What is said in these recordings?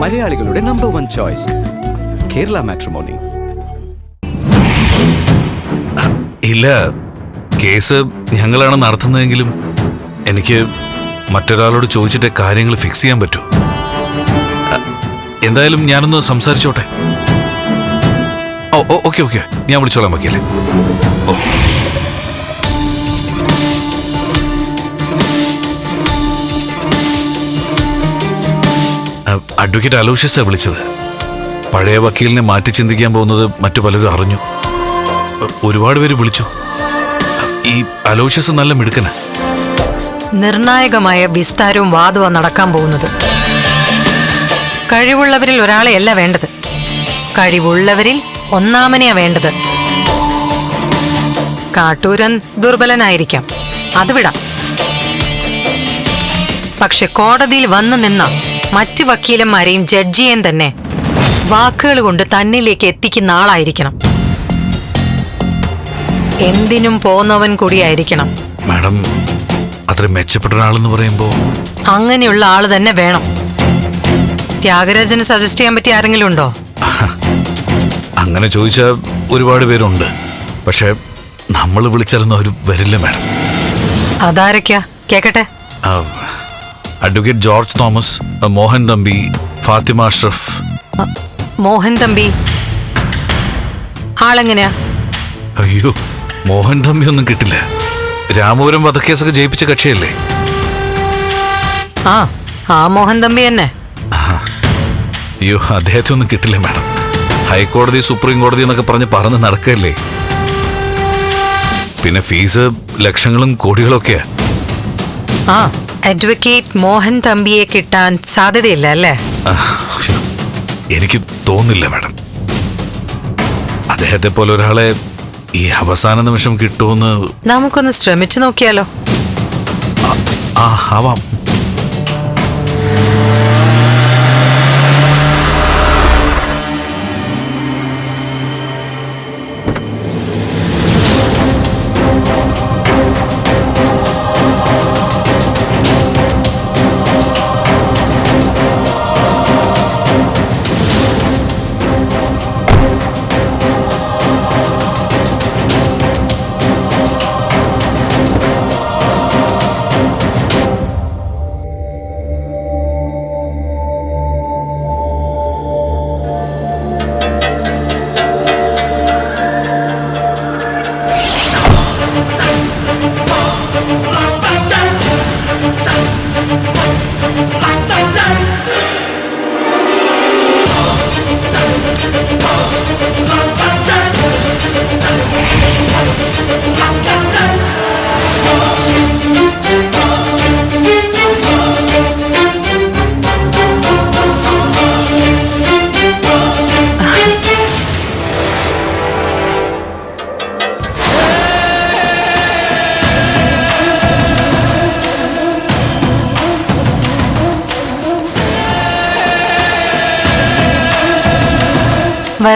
മലയാളികളുടെ number one choice Kerala matrimony ഇല്ല case ഞങ്ങളാണ് നടത്തുന്നതെങ്കിലും എനിക്ക് മറ്റൊരാളോട് ചോദിച്ചിട്ട് കാര്യങ്ങൾ ഫിക്സ് ചെയ്യാൻ പറ്റൂ. എന്തായാലും ഞാനൊന്ന് സംസാരിച്ചോട്ടെ? ഓ ഓക്കെ ഓക്കെ. ഞാൻ വിളിച്ചോളാം ബാക്കിയല്ലേ ഓ. അഡ്വക്കേറ്റ് അലോഷ്യസാണ് വിളിച്ചത്. പഴയ വക്കീലിനെ മാറ്റി ചിന്തിക്കാൻ പോകുന്നത് മറ്റു പലരും അറിഞ്ഞു. ഒരുപാട് പേര് വിളിച്ചു. ഈ അലോഷ്യസ് നല്ല മിടുക്കന. നിർണായകമായ വിസ്താരവും വാദവും നടക്കാൻ പോകുന്നത്. കഴിവുള്ളവരിൽ ഒരാളെയല്ല വേണ്ടത്. കഴിവുള്ളവരിൽ ഒന്നാമനെയാ വേണ്ടത്. കാട്ടൂരൻ ദുർബലനായിരിക്കാം. അത് വിടാം. പക്ഷെ കോടതിയിൽ വന്നു നിന്ന മറ്റു വക്കീലന്മാരെയും ജഡ്ജിയെയും തന്നെ വാക്കുകൾ കൊണ്ട് തന്നിലേക്ക് എത്തിക്കുന്ന ആളായിരിക്കണം. എന്തിനും പോന്നവൻ കൂടിയായിരിക്കണം. മാഡം അത്ര മെച്ചപ്പെട്ട ഒരാളെന്ന് പറയുമ്പോ? അങ്ങനെയുള്ള ആൾ തന്നെ വേണം. ത്യാഗരാജന് സജസ്റ്റ് ചെയ്യാൻ പറ്റിയ ആരെങ്കിലും ഉണ്ടോ? അങ്ങനെ ചോദിച്ചാൽ ഒരുപാട് പേരുണ്ട്. പക്ഷെ നമ്മൾ വിളിച്ചാലൊന്നും അവർ വരില്ല മാഡം. അതാരൊക്കെയാ? കേക്കട്ടെ. ആ, advocate George Thomas Mohan Thampi Fathima Ashraf. Mohan Thampi. ആളെങ്ങനെയാ? അയ്യോ മോഹൻ തമ്പി ഒന്നും കിട്ടില്ല. രാമപുരം വധക്കേസൊക്കെ ജയിപ്പിച്ച കക്ഷിയല്ലേ? ആ ആ മോഹൻ തമ്പി തന്നെ. അയ്യോ അദ്ദേഹത്തെ ഒന്നും കിട്ടില്ല മാഡം. ഹൈക്കോടതി സുപ്രീം കോടതി എന്നൊക്കെ പറഞ്ഞ് പറഞ്ഞ് നടക്കല്ലേ? പിന്നെ ഫീസ് ലക്ഷങ്ങളും കോടികളൊക്കെയാ. ആ. അഡ്വക്കേറ്റ് മോഹൻ തമ്പിയെ കിട്ടാൻ സാധ്യതയില്ല അല്ലേ? എനിക്ക് തോന്നില്ല മാഡം. അദ്ദേഹത്തെ പോലെ ഒരാളെ ഈ അവസാന നിമിഷം കിട്ടുമെന്ന് നമുക്കൊന്ന് ശ്രമിച്ചു നോക്കിയാലോ. ആ ആവാം.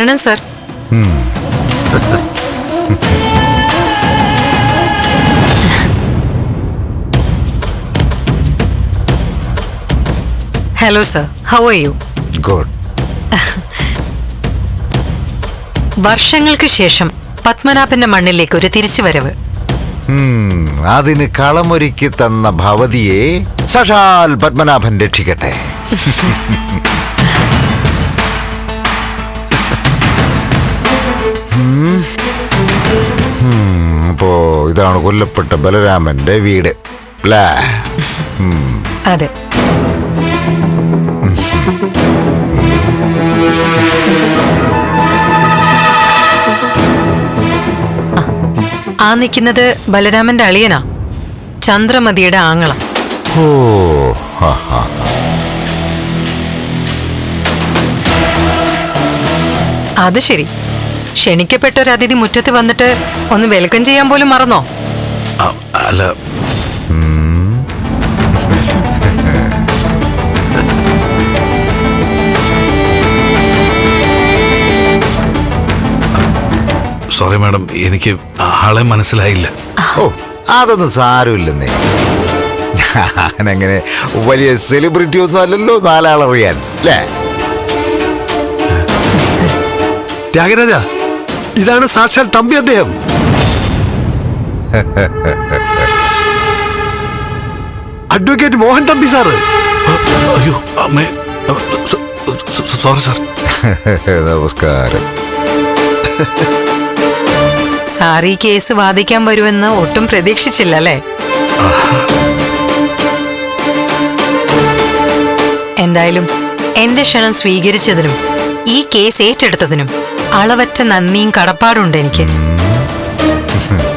വരണം sir. Hello sir how are you good വർഷങ്ങൾക്ക് ശേഷം പത്മനാഭന്റെ മണ്ണിലേക്ക് ഒരു തിരിച്ചുവരവ്. അതിന് കളമൊരുക്കി തന്ന ഭവതിയെ സഷാൽ പത്മനാഭൻ രക്ഷിക്കട്ടെ. അപ്പോ ഇതാണ് കൊല്ലപ്പെട്ട ബലരാമന്റെ വീട് അല്ലേ? അതെ. ആ, നിൽക്കുന്നത് ബലരാമന്റെ അളിയനാ. ചന്ദ്രമതിയുടെ ആങ്ങളം. ഓ അത് ശരി. ക്ഷണിക്കപ്പെട്ട ഒരു അതിഥി മുറ്റത്ത് വന്നിട്ട് ഒന്ന് വെൽക്കം ചെയ്യാൻ പോലും മറന്നോ? അല്ല സോറി മാഡം എനിക്ക് ആളെ മനസ്സിലായില്ല. ഓ അതൊന്നും സാരമില്ലെന്നേ. ഞാനങ്ങനെ വലിയ സെലിബ്രിറ്റി ഒന്നും അല്ലല്ലോ നാലാളറിയാൻ അല്ലേ? ത്യാഗരാജ ഇതാണ് സാക്ഷാൽ തമ്പി അദ്ദേഹം. അഡ്വക്കേറ്റ് മോഹൻ തമ്പി സാറ് അയ്യോ അമ്മേ. Sorry sir. നമസ്കാരം. സാർ ഈ കേസ് വാദിക്കാൻ വരുമെന്ന് ഒട്ടും പ്രതീക്ഷിച്ചില്ല അല്ലേ എന്തായാലും എന്റെ ക്ഷണം സ്വീകരിച്ചതിനും ഈ കേസ് ഏറ്റെടുത്തതിനും അളവറ്റ നന്ദിയും കടപ്പാടുണ്ട് എനിക്ക്.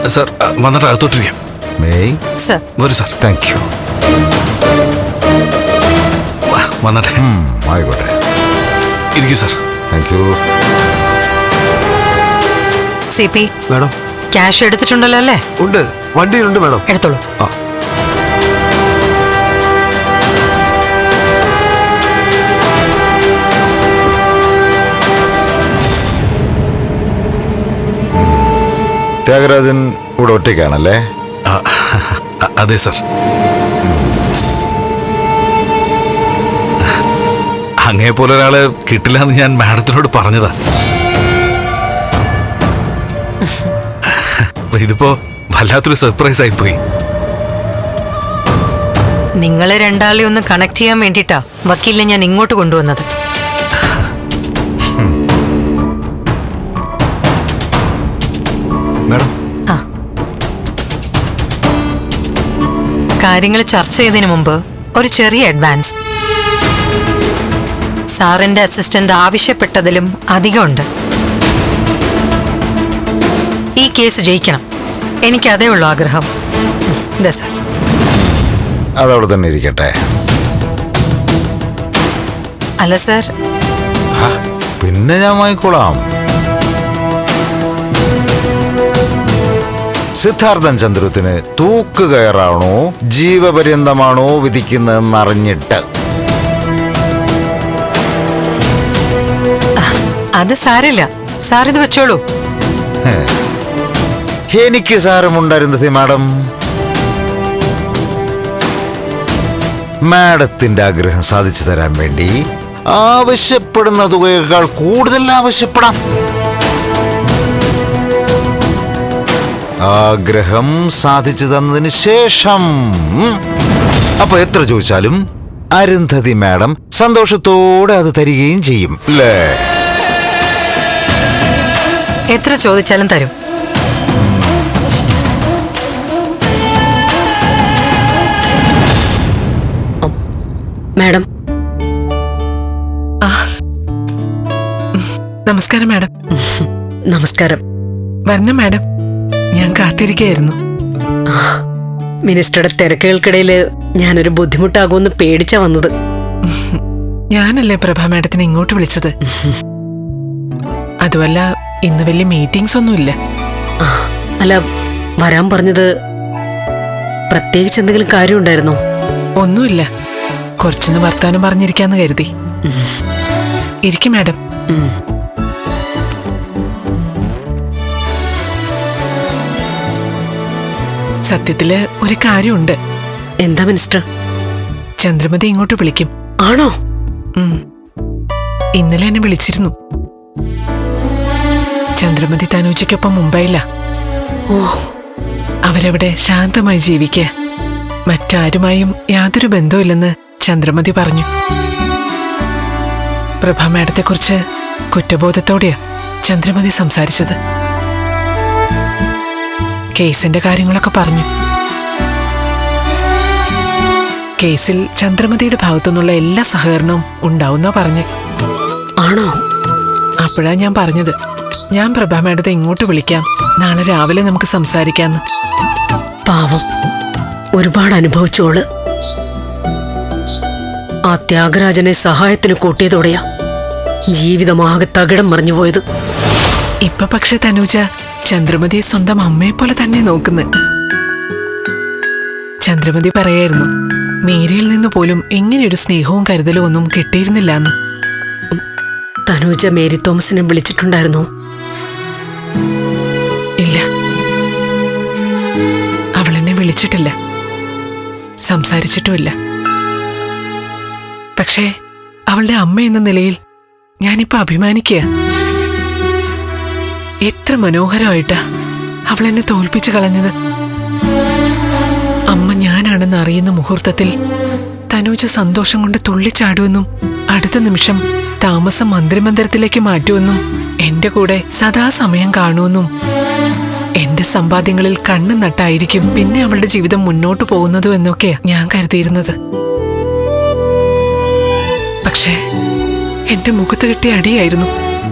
സർ വന്നിട്ട് അകത്തോട്ടിരിക്കാം. മെയ്. സർ. വരൂ സർ. താങ്ക് യു വാ, വന്നട്ടെ. ആയിക്കോട്ടെ. ഇരിക്കൂ sir. Thank you C P madam. Cash എടുത്തിട്ടുണ്ടല്ലോ അല്ലേ? ഉണ്ട്. വണ്ടിയിലുണ്ട് മാഡം. എടുത്തോളൂ. ആ. ത്യാഗരാജൻ ഇവിടെ ഒറ്റയ്ക്കാണല്ലേ? അതെ സാർ. അങ്ങേ പോലെ ഒരാളെ കിട്ടില്ല എന്ന് ഞാൻ മാഡത്തിനോട് പറഞ്ഞതാ. ഇതിപ്പോ വല്ലാത്തൊരു സർപ്രൈസ് ആയിപ്പോയി. നിങ്ങളെ രണ്ടാളെ ഒന്ന് കണക്ട് ചെയ്യാൻ വേണ്ടിട്ടാ വക്കീലിനെ ഞാൻ ഇങ്ങോട്ട് കൊണ്ടുവന്നത്. മാഡം. ആ. കാര്യങ്ങൾ ചർച്ച ചെയ്തതിനു മുമ്പ് ഒരു ചെറിയ അഡ്വാൻസ് സാറിന്റെ അസിസ്റ്റന്റ് ആവശ്യപ്പെട്ടതിലും അധികമുണ്ട്. ഈ കേസ് ജയിക്കണം. എനിക്ക് അതേ ഉള്ളൂ ആഗ്രഹം. ഇതാ സാർ. അതവിടെ തന്നെ ഇരിക്കട്ടെ. അല്ല സാർ. പിന്നെ ഞാൻ വാങ്ങിക്കോളാം. സിദ്ധാർത്ഥൻ ചന്ദ്രത്തിന് തൂക്കുകയറാണോ ജീവപര്യന്തമാണോ വിധിക്കുന്നതെന്നറിഞ്ഞിട്ട്? അത് സാരില്ല സാറിത് വെച്ചോളൂ. എനിക്ക് സാരമുണ്ടായിരുന്നത് മാഡം. മാഡത്തിന്റെ ആഗ്രഹം സാധിച്ചു തരാൻ വേണ്ടി ആവശ്യപ്പെടുന്ന തുകയേക്കാൾ കൂടുതൽ ആവശ്യപ്പെടാം. ആഗ്രഹം സാധിച്ചു തന്നതിന് ശേഷം. അപ്പൊ എത്ര ചോദിച്ചാലും അരുന്ധതി മാഡം സന്തോഷത്തോടെ അത് തരികയും ചെയ്യും. അല്ലേ എത്ര ചോദിച്ചാലും തരും. മാഡം. നമസ്കാരം മാഡം. നമസ്കാരം. വരണം മാഡം. ഞാൻ കാത്തിരിക്കായിരുന്നു. മിനിസ്റ്ററുടെ തിരക്കുകൾക്കിടയിൽ ഞാനൊരു ബുദ്ധിമുട്ടാകുമെന്ന് പേടിച്ച വന്നത്. ഞാനല്ലേ പ്രഭ മാഡത്തിനെ ഇങ്ങോട്ട് വിളിച്ചത്? അതുമല്ല ഇന്ന് വലിയ മീറ്റിംഗ്സ് ഒന്നുമില്ല അല്ല വരാൻ പറഞ്ഞത് പ്രത്യേകിച്ച് എന്തെങ്കിലും കാര്യമുണ്ടായിരുന്നോ? ഒന്നുമില്ല. കുറച്ചൊന്ന് വർത്താനം പറഞ്ഞിരിക്കാന്ന് കരുതി. ഇരിക്കും മാഡം. സത്യത്തിൽ ഒരു കാര്യമുണ്ട്. എന്താ മിനിസ്റ്റർ? ചന്ദ്രമതി ഇങ്ങോട്ട് വിളിക്കും. ആണോ. ഇന്നലെ എന്നെ വിളിച്ചിരുന്നു. ചന്ദ്രമതി തനൂജയ്ക്കൊപ്പം മുംബൈയിലാ. ഓ. അവരവിടെ ശാന്തമായി ജീവിക്കുക മറ്റാരുമായും യാതൊരു ബന്ധവുമില്ലെന്ന് ചന്ദ്രമതി പറഞ്ഞു. പ്രഭ മാഡത്തെക്കുറിച്ച് കുറ്റബോധത്തോടെയാ ചന്ദ്രമതി സംസാരിച്ചത്. കേസിന്റെ കാര്യങ്ങളൊക്കെ പറഞ്ഞു. കേസിൽ ചന്ദ്രമതിയുടെ ഭാഗത്തുനിന്നുള്ള എല്ലാ സഹകരണവും ഉണ്ടാവുന്ന പറഞ്ഞു. ആണോ? അപ്പോഴാ ഞാൻ പറഞ്ഞത്. ഞാൻ പ്രഭ മേഡത്തെ ഇങ്ങോട്ട് വിളിക്കാം. നാളെ രാവിലെ നമുക്ക് സംസാരിക്കാന്ന്. പാവം. ഒരുപാട് അനുഭവിച്ചോൾ. ആ ത്യാഗരാജനെ സഹായത്തിന് കൂട്ടിയതോടെയാ ജീവിതമാകെ തകിടം മറിഞ്ഞുപോയത്. ഇപ്പൊ പക്ഷെ തനൂജ ചന്ദ്രമതിയെ സ്വന്തം അമ്മയെ പോലെ തന്നെ നോക്കുന്നത് ചന്ദ്രമതി പറയായിരുന്നു മീരയിൽ നിന്ന് പോലും ഇങ്ങനെയൊരു സ്നേഹവും കരുതലും ഒന്നും കിട്ടിയിരുന്നില്ല എന്ന് തനൂജ മേരി തോമസിനെ വിളിച്ചിട്ടുണ്ടായിരുന്നു. ഇല്ല. അവൾ എന്നെ വിളിച്ചിട്ടില്ല. സംസാരിച്ചിട്ടുമില്ല. പക്ഷേ അവളുടെ അമ്മ എന്ന നിലയിൽ ഞാനിപ്പോ അഭിമാനിക്കുക എത്ര മനോഹരമായിട്ടാ അവൾ എന്നെ തോൽപ്പിച്ചു കളഞ്ഞത്. അമ്മ ഞാനാണെന്ന് അറിയുന്ന മുഹൂർത്തത്തിൽ തനൂജ് സന്തോഷം കൊണ്ട് തുള്ളിച്ചാടുമെന്നും അടുത്ത നിമിഷം താമസം മന്ത്രിമന്ദിരത്തിലേക്ക് മാറ്റുമെന്നും എന്റെ കൂടെ സദാസമയം കാണുമെന്നും എന്റെ സമ്പാദ്യങ്ങളിൽ കണ്ണ് നട്ടായിരിക്കും പിന്നെ അവളുടെ ജീവിതം മുന്നോട്ടു പോകുന്നതും എന്നൊക്കെയാ ഞാൻ കരുതിയിരുന്നത്. പക്ഷേ എന്റെ മുഖത്ത് കിട്ടിയ അടിയായിരുന്നു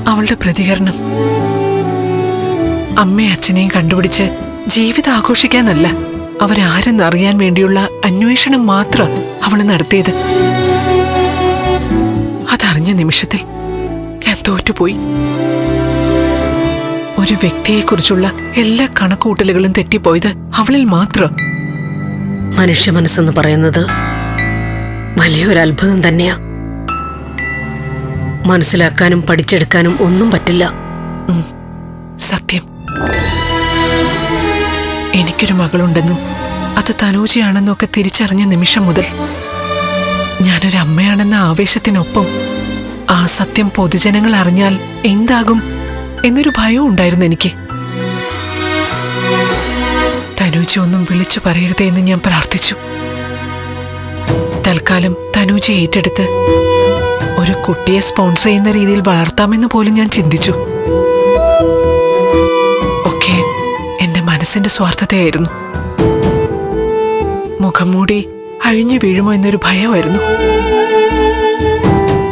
അവളുടെ പ്രതികരണം. അമ്മയും അച്ഛനെയും കണ്ടുപിടിച്ച് ജീവിതം ആഘോഷിക്കാനല്ല. അവരാരെന്നറിയാൻ വേണ്ടിയുള്ള അന്വേഷണം മാത്രം അവൾ നടത്തിയത്. അതറിഞ്ഞ നിമിഷത്തിൽ ഞാൻ തോറ്റുപോയി. ഒരു വ്യക്തിയെക്കുറിച്ചുള്ള എല്ലാ കണക്കൂട്ടലുകളും തെറ്റിപ്പോയത് അവളിൽ മാത്രം. മനുഷ്യ മനസ്സെന്ന് പറയുന്നത് വലിയൊരു അത്ഭുതം തന്നെയാ. മനസ്സിലാക്കാനും പഠിച്ചെടുക്കാനും ഒന്നും പറ്റില്ല. സത്യം. എനിക്കൊരു മകളുണ്ടെന്നും അത് തനൂജയാണെന്നും ഒക്കെ തിരിച്ചറിഞ്ഞ നിമിഷം മുതൽ ഞാനൊരു അമ്മയാണെന്ന ആവേശത്തിനൊപ്പം ആ സത്യം പൊതുജനങ്ങൾ അറിഞ്ഞാൽ എന്താകും എന്നൊരു ഭയവും ഉണ്ടായിരുന്നു എനിക്ക്. തനൂജ ഒന്നും വിളിച്ചു പറയരുതേ എന്ന് ഞാൻ പ്രാർത്ഥിച്ചു. തൽക്കാലം തനൂജ ഏറ്റെടുത്ത് ഒരു കുട്ടിയെ സ്പോൺസർ ചെയ്യുന്ന രീതിയിൽ വളർത്താമെന്ന് പോലും ഞാൻ ചിന്തിച്ചു. മനസ്സിന്റെ സ്വാർത്ഥതയായിരുന്നു. മുഖം മൂടി അഴിഞ്ഞു വീഴുമോ എന്നൊരു ഭയമായിരുന്നു.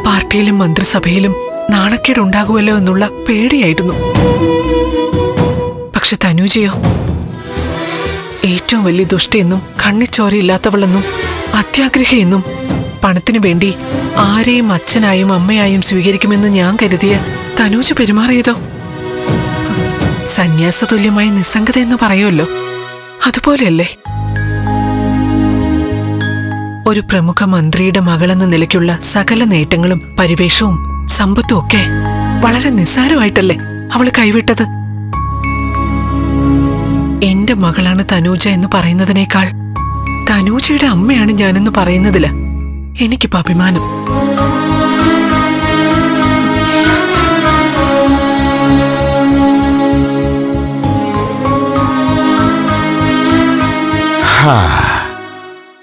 പാർട്ടിയിലും മന്ത്രിസഭയിലും നാണക്കേടുണ്ടാകുമല്ലോ എന്നുള്ള പേടിയായിരുന്നു. പക്ഷെ തനൂജയോ ഏറ്റവും വലിയ ദുഷ്ടയെന്നും കണ്ണിച്ചോരയില്ലാത്തവളെന്നും അത്യാഗ്രഹിയെന്നും പണത്തിനു വേണ്ടി ആരെയും അച്ഛനായും അമ്മയായും സ്വീകരിക്കുമെന്ന് ഞാൻ കരുതിയ തനൂജ പെരുമാറിയതോ? സന്യാസതുല്യമായ നിസ്സംഗത എന്ന് പറയുമല്ലോ. അതുപോലെയല്ലേ? ഒരു പ്രമുഖ മന്ത്രിയുടെ മകളെന്ന നിലയ്ക്കുള്ള സകല നേട്ടങ്ങളും പരിവേഷവും സമ്പത്തും ഒക്കെ വളരെ നിസ്സാരമായിട്ടല്ലേ അവൾ കൈവിട്ടത്? എന്റെ മകളാണ് തനൂജ എന്ന് പറയുന്നതിനേക്കാൾ തനൂജയുടെ അമ്മയാണ് ഞാനെന്ന് പറയുന്നതിൽ എനിക്കിപ്പോ അഭിമാനം.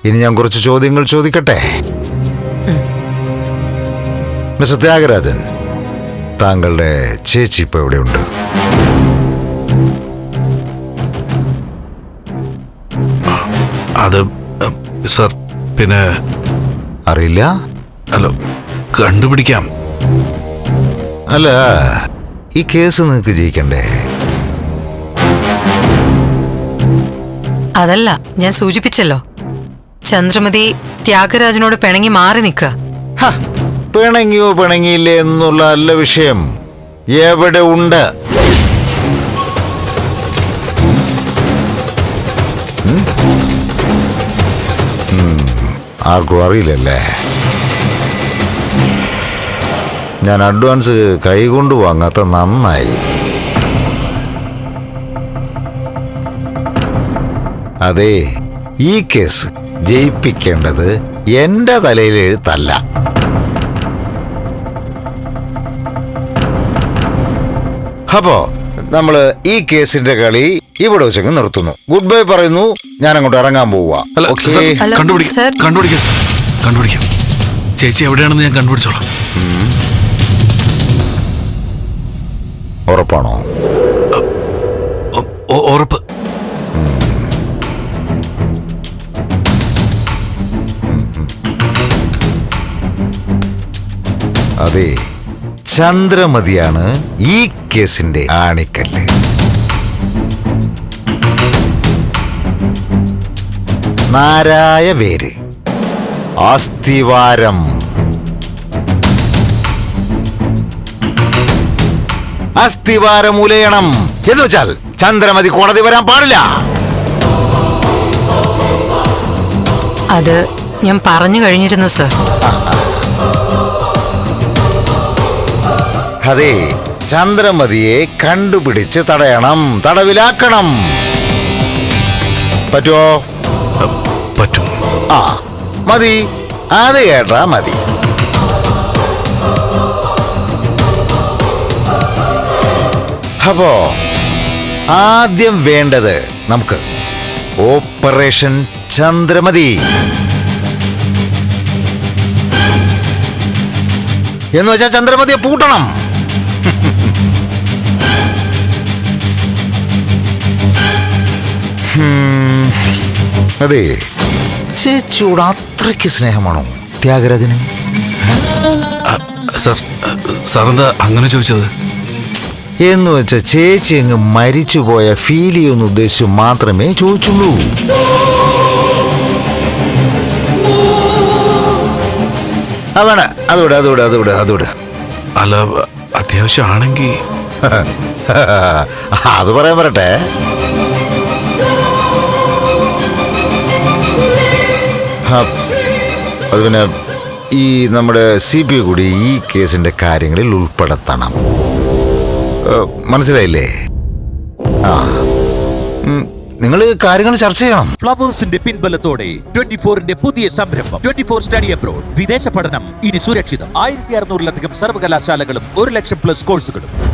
ഇനി ഞാൻ കുറച്ച് ചോദ്യങ്ങൾ ചോദിക്കട്ടെ? മിസ്റ്റർ ത്യാഗരാജൻ താങ്കളുടെ ചേച്ചി ഇപ്പൊ എവിടെയുണ്ട്? അത് സർ പിന്നെ അറിയില്ല? അല്ല കണ്ടുപിടിക്കാം. അല്ല ഈ കേസ് നിങ്ങൾക്ക് ജയിക്കണ്ടേ? അതല്ല ഞാൻ സൂചിപ്പിച്ചല്ലോ. ചന്ദ്രമതി ത്യാഗരാജനോട് പിണങ്ങി മാറി നിൽക്കുക. പിണങ്ങിയോ പിണങ്ങിയില്ലേ എന്നുള്ള അല്ല വിഷയം. എവിടെ ഉണ്ട്? ആർക്കും അറിയില്ലല്ലേ? ഞാൻ അഡ്വാൻസ് കൈകൊണ്ട് വാങ്ങാത്ത നന്നായി. അതെ ഈ കേസ് ജയിപ്പിക്കേണ്ടത് എന്റെ തലയിൽ എഴുത്തല്ല അപ്പോ നമ്മൾ ഈ കേസിന്റെ കളി ഇവിടെ വെച്ചങ്ങ് നിർത്തുന്നു. ഗുഡ് ബൈ പറയുന്നു ഞാൻ അങ്ങോട്ട് ഇറങ്ങാൻ പോവാ. കണ്ടുപിടിക്കാം. കണ്ടുപിടിക്കാം. ചേച്ചി എവിടെയാണെന്ന് ഞാൻ കണ്ടുപിടിച്ചോളാം. ഉറപ്പാണോ? ഉറപ്പ്. അതെ. ചന്ദ്രമതിയാണ് ഈ കേസിന്റെ ആണിക്കല്ല്. നാരായ വേര് അസ്ഥിവാരം അസ്ഥിവാരം ഉലയണം എന്ന് വെച്ചാൽ ചന്ദ്രമതി കോടതി വരാൻ പാടില്ല. അത് ഞാൻ പറഞ്ഞു കഴിഞ്ഞിരുന്നു സർ. അതെ ചന്ദ്രമതിയെ കണ്ടുപിടിച്ച് തടയണം തടവിലാക്കണം. പറ്റുമോ പറ്റും. ആ മതി. അത് കേട്ടാ മതി. അപ്പോ ആദ്യം വേണ്ടത് നമുക്ക് ഓപ്പറേഷൻ ചന്ദ്രമതി. എന്ന് വെച്ചാൽ ചന്ദ്രമതിയെ പൂട്ടണം. അതെ. ചേച്ചിയോട് അത്രയ്ക്ക് സ്നേഹമാണോ? ത്യാഗരാജന്? സാർ സാറെന്താ അങ്ങനെ ചോദിച്ചത്? എന്ന് വെച്ച ചേച്ചി അങ്ങ് മരിച്ചുപോയ ഫീൽ ചെയ്യുന്ന ഉദ്ദേശിച്ചു മാത്രമേ ചോദിച്ചുള്ളൂ. അതാണ് അതോടെ അതോടെ അതോടെ അതോടെ അല്ല അത്യാവശ്യമാണെങ്കിൽ. അത് പറയാൻ പറട്ടെ അത് പിന്നെ ഈ നമ്മുടെ സി പി കൂടി ഈ കേസിന്റെ കാര്യങ്ങളിൽ ഉൾപ്പെടുത്തണം. മനസ്സിലായില്ലേ? ആ. നിങ്ങൾ കാര്യങ്ങൾ ചർച്ച ചെയ്യണം. ഫ്ലവേഴ്സിന്റെ പിൻബലത്തോടെ ട്വന്റി ഫോറിന്റെ പുതിയ സംരംഭം ട്വന്റി ഫോർ സ്റ്റഡി അബ്രോഡ്. വിദേശ പഠനം ഇനി സുരക്ഷിതം. ആയിരത്തി അറുന്നൂറിലധികം സർവകലാശാലകളും ഒരു ലക്ഷം പ്ലസ് കോഴ്സുകളും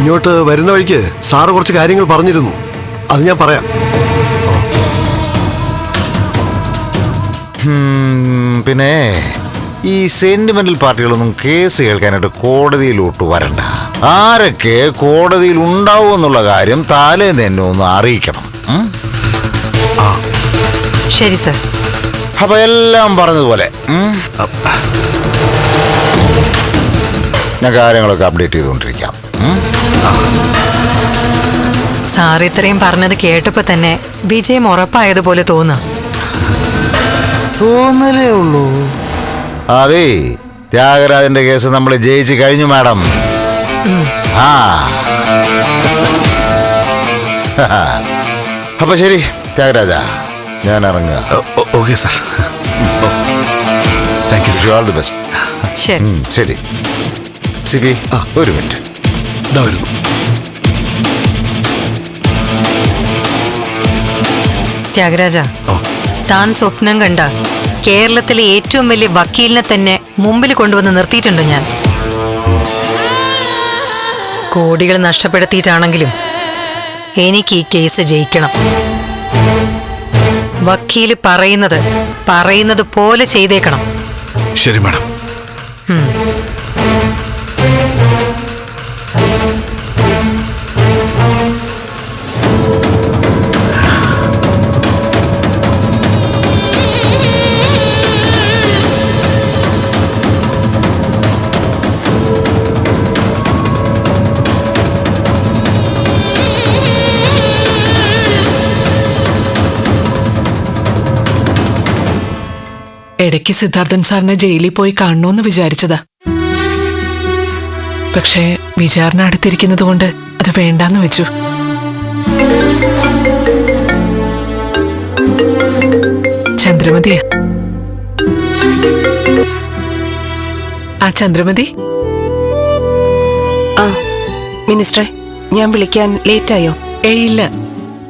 ഇങ്ങോട്ട് വരുന്ന വഴിക്ക് സാറ് കുറച്ച് കാര്യങ്ങൾ പറഞ്ഞിരുന്നു. അത് ഞാൻ പറയാം. പിന്നെ ഈ സെന്റിമെന്റൽ പാർട്ടികളൊന്നും കേസ് കേൾക്കാനായിട്ട് കോടതിയിലോട്ട് വരണ്ട. ആരൊക്കെ കോടതിയിൽ ഉണ്ടാവും എന്നുള്ള കാര്യം താലേന്ന് തന്നെ ഒന്ന് അറിയിക്കണം? ശരി സർ. അപ്പൊ എല്ലാം പറഞ്ഞതുപോലെ? ഞാൻ കാര്യങ്ങളൊക്കെ അപ്ഡേറ്റ് ചെയ്തുകൊണ്ടിരിക്കാം? സാർ ഇത്രയും പറഞ്ഞത് കേട്ടപ്പോ തന്നെ വിജയം ഉറപ്പായതുപോലെ തോന്നുക തോന്നലേ ഉള്ളൂ. അതെ ത്യാഗരാജന്റെ കേസ് നമ്മൾ ജയിച്ചു കഴിഞ്ഞു മാഡം. ആ. അപ്പൊ ശരി ത്യാഗരാജ ഞാൻ ഇറങ്ങുക. Okay sir. Thank you sir. All the best ശരി. ശരി. സിബി ഒരു മിനിറ്റ്. ഇതാ വരുന്നു ത്യാഗരാജ. താൻ സ്വപ്നം കണ്ട കേരളത്തിലെ ഏറ്റവും വലിയ വക്കീലിനെ തന്നെ മുമ്പിൽ കൊണ്ടുവന്ന് നിർത്തിയിട്ടുണ്ട് ഞാൻ. കോടികൾ നഷ്ടപ്പെടുത്തിയിട്ടാണെങ്കിലും എനിക്ക് ഈ കേസ് ജയിക്കണം. വക്കീൽ പറയുന്നത് പറയുന്നത് പോലെ ചെയ്തേക്കണം. ശരി മാഡം. ഇടയ്ക്ക് സിദ്ധാർത്ഥൻ സാറിനെ ജയിലിൽ പോയി കാണണമെന്ന് വിചാരിച്ചതാ. പക്ഷേ വിചാരണ അടുത്തിരിക്കുന്നത് കൊണ്ട് അത് വേണ്ടാന്ന് വെച്ചു. ചന്ദ്രമതിയ. ആ ചന്ദ്രമതി? ആ മിനിസ്റ്ററെ ഞാൻ വിളിക്കാൻ ലേറ്റായോ? ഏയ് ഇല്ല.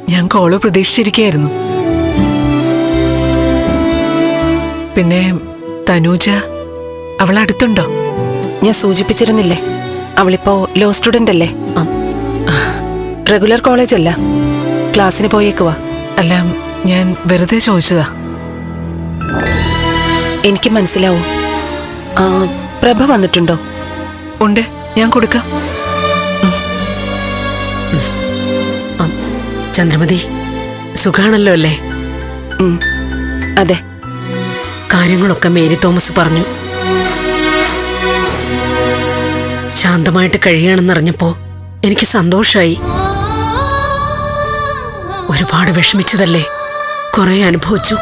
ഞാൻ കോൾ പ്രതീക്ഷിച്ചിരിക്കുകയായിരുന്നു പിന്നെ തനൂജ അവൾ അടുത്തുണ്ടോ? ഞാൻ സൂചിപ്പിച്ചിരുന്നില്ലേ അവളിപ്പോ ലോ സ്റ്റുഡന്റ് അല്ലേ റെഗുലർ കോളേജ് അല്ല ക്ലാസ്സിന് പോയേക്കുവാ. അല്ല ഞാൻ വെറുതെ ചോദിച്ചതാ. എനിക്ക് മനസ്സിലാവും. ആ പ്രഭ വന്നിട്ടുണ്ടോ? ഉണ്ട് ഞാൻ കൊടുക്കാം. ചന്ദ്രമതി സുഖാണല്ലോ അല്ലേ? അതെ. കാര്യങ്ങളൊക്കെ മേരി തോമസ് പറഞ്ഞു. ശാന്തമായിട്ട് കഴിയണമെന്നറിഞ്ഞപ്പോ എനിക്ക് സന്തോഷമായി ഒരുപാട് വിഷമിച്ചതല്ലേ? കുറെ അനുഭവിച്ചു.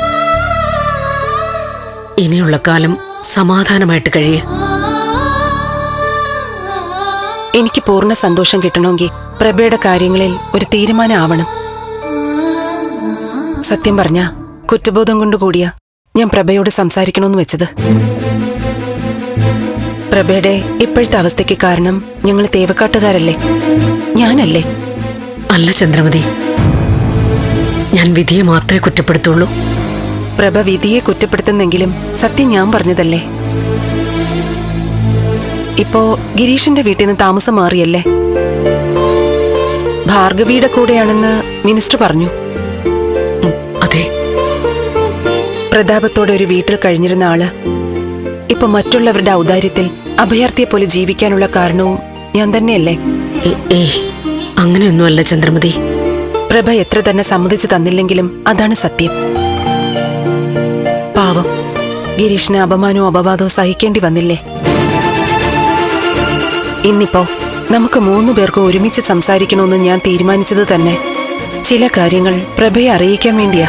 ഇനിയുള്ള കാലം സമാധാനമായിട്ട് കഴിയ. എനിക്ക് പൂർണ സന്തോഷം കിട്ടണമെങ്കിൽ പ്രഭയുടെ കാര്യങ്ങളിൽ ഒരു തീരുമാനം ആവണം. സത്യം പറഞ്ഞ കുറ്റബോധം കൊണ്ട് കൂടിയ ഞാൻ പ്രഭയോട് സംസാരിക്കണമെന്ന് വെച്ചത്. പ്രഭയുടെ ഇപ്പോഴത്തെ അവസ്ഥയ്ക്ക് കാരണം ഞങ്ങൾ തേവക്കാട്ടുകാരല്ലേ? ഞാനല്ലേ? അല്ല ചന്ദ്രമതി. ഞാൻ വിധിയെ മാത്രമേ കുറ്റപ്പെടുത്തുള്ളൂ. പ്രഭ വിധിയെ കുറ്റപ്പെടുത്തുന്നെങ്കിലും സത്യം ഞാൻ പറഞ്ഞതല്ലേ? ഇപ്പോ ഗിരീഷിന്റെ വീട്ടിൽ നിന്ന് താമസം മാറിയല്ലേ? ഭാർഗവിയുടെ കൂടെയാണെന്ന് മിനിസ്റ്റർ പറഞ്ഞു. പ്രതാപത്തോടെ ഒരു വീട്ടിൽ കഴിഞ്ഞിരുന്ന ആൾ ഇപ്പൊ മറ്റുള്ളവരുടെ ഔദാര്യത്തിൽ അഭയാർത്ഥിയെ പോലെ ജീവിക്കാനുള്ള കാരണവും ഞാൻ തന്നെയല്ലേ? അങ്ങനെയൊന്നുമല്ല ചന്ദ്രമതി. പ്രഭ എത്ര തന്നെ സമ്മതിച്ചു തന്നില്ലെങ്കിലും അതാണ് സത്യം. പാവം. ഗിരീഷിന് അപമാനവും അപവാദവും സഹിക്കേണ്ടി വന്നില്ലേ? ഇന്നിപ്പോ നമുക്ക് മൂന്നു പേർക്ക് ഒരുമിച്ച് സംസാരിക്കണമെന്ന് ഞാൻ തീരുമാനിച്ചത് തന്നെ. ചില കാര്യങ്ങൾ പ്രഭയെ അറിയിക്കാൻ വേണ്ടിയാ.